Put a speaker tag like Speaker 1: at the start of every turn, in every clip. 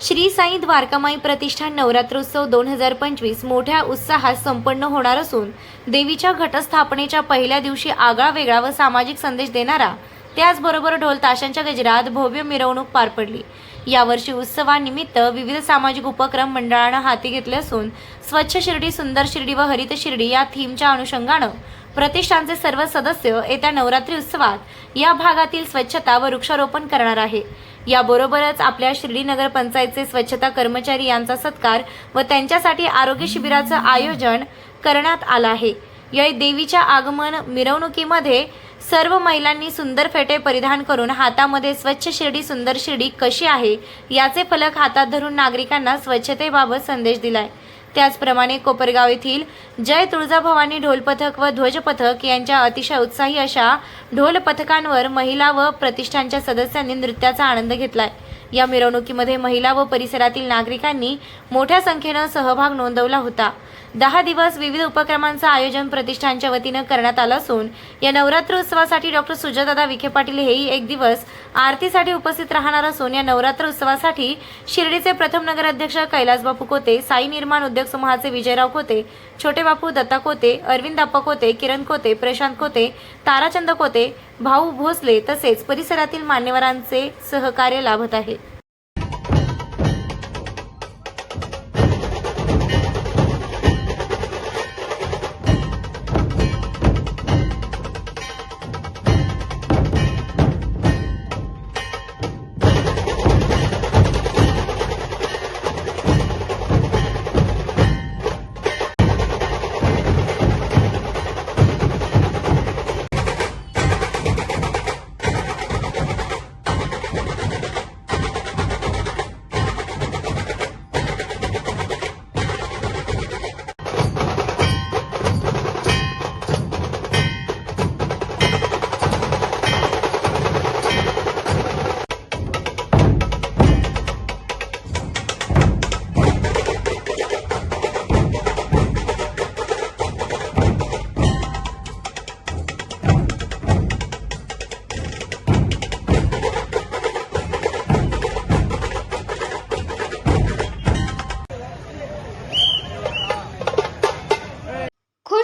Speaker 1: श्री साई द्वारकामाई प्रतिष्ठान नवरात्रोत्सव दोन हजार पंचवीस मोठ्या उत्साहात संपन्न होणार असून देवीच्या घटस्थापनेच्या पहिल्या दिवशी आगळा वेगळा व सामाजिक संदेश देणारा त्याचबरोबर ढोल ताशांच्या गजरात भव्य मिरवणूक पार पडली. यावर्षी उत्सवानिमित्त विविध सामाजिक उपक्रम मंडळानं हाती घेतले असून स्वच्छ शिर्डी सुंदर शिर्डी व हरित शिर्डी या थीमच्या अनुषंगानं प्रतिष्ठानचे सर्व सदस्य येत्या नवरात्री उत्सवात या भागातील स्वच्छता व वृक्षारोपण करणार आहे. याबरोबरच आपल्या शिर्डी नगर पंचायतचे स्वच्छता कर्मचारी यांचा सत्कार व त्यांच्यासाठी आरोग्य शिबिराचं आयोजन करण्यात आलं आहे. या देवीच्या आगमन मिरवणुकीमध्ये सर्व महिलांनी सुंदर फेटे परिधान करून हातामध्ये स्वच्छ शिर्डी सुंदर शिर्डी कशी आहे याचे फलक हातात धरून नागरिकांना स्वच्छतेबाबत संदेश दिलाय. त्याचप्रमाणे कोपरगाव येथील जय तुळजाभवानी ढोल पथक व ध्वज पथक यांच्या अतिशय उत्साही अशा ढोल पथकांवर महिला व प्रतिष्ठानच्या सदस्यांनी नृत्याचा आनंद घेतलाय. या मिरवणुकीमध्ये महिला व परिसरातील नागरिकांनी मोठ्या संख्येनं सहभाग नोंदवला होता. दहा दिवस विविध उपक्रमांचं आयोजन प्रतिष्ठानच्या वतीनं करण्यात आलं असून या नवरात्र उत्सवासाठी डॉक्टर सुजादादा विखे पाटील हेही एक दिवस आरतीसाठी उपस्थित राहणार असून या नवरात्र उत्सवासाठी शिर्डीचे प्रथम नगराध्यक्ष कैलासबापू कोते साई निर्माण उद्योग समूहाचे विजयराव कोते छोटे बापू दत्ता कोते अरविंद अप्पा कोते किरण कोते प्रशांत कोते ताराचंद कोते भाऊ भोसले तसेच परिसरातील मान्यवरांचे सहकार्य लाभत आहे.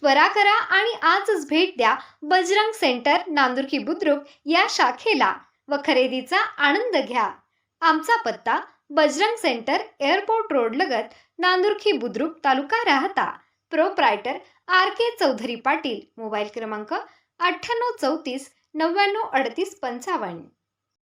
Speaker 2: त्वरा करा आणि आजच भेट द्या बजरंग सेंटर नांदुर्की बुद्रुक या शाखेला. व खरेदीचा आनंद घ्या. आमचा पत्ता बजरंग सेंटर एअरपोर्ट रोड लगत Nandurki Budruk taluka Rahata. Proprietor R K Chaudhari Patil. Mobile क्रमांक अठ्ठ्याण्णव चौतीस नव्याण्णव अडतीस पंचावन्न.